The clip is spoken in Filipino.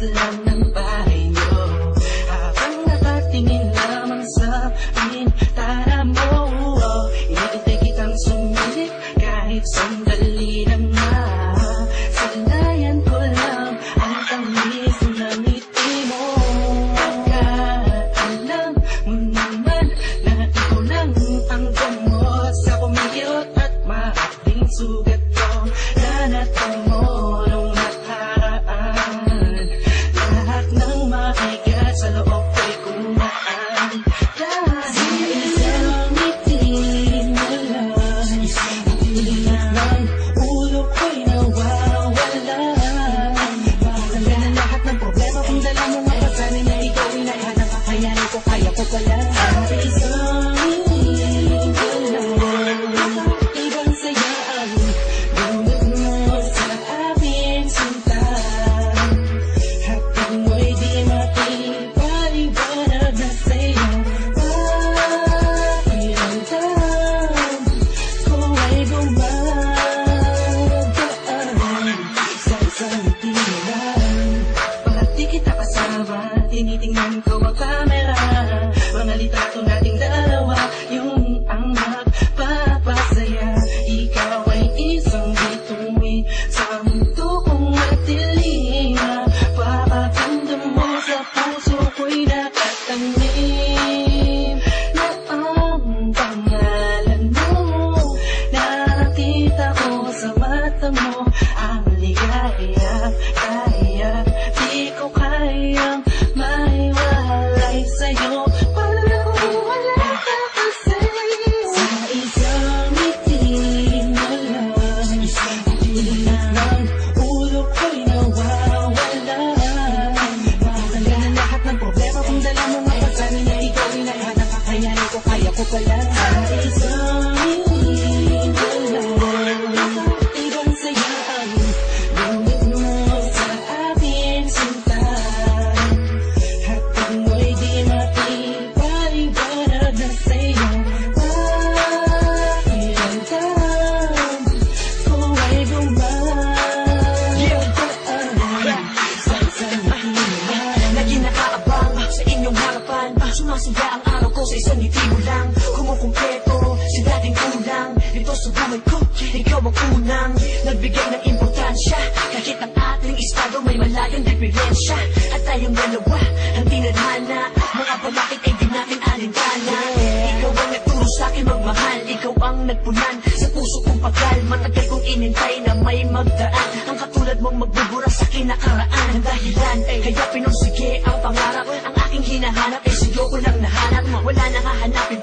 Barcelona. Tinitingnan ko ang kamera Mga litrato nating dalawa ating diferensya At tayong dalawa. Ang tinadhana Mga pamakit ay di natin alintana. Ikaw ang nagturo sa akin magmahal Ikaw ang nagpunan. Sa puso kong pagkal Matagal kong inintay na may magdaan. Ang katulad mong magbubura sa kinakaraan. Ang dahilan ay kaya pinursige ang pangarap. Ang aking hinahanap ay sigo ko lang nahanap. Wala nang hahanapin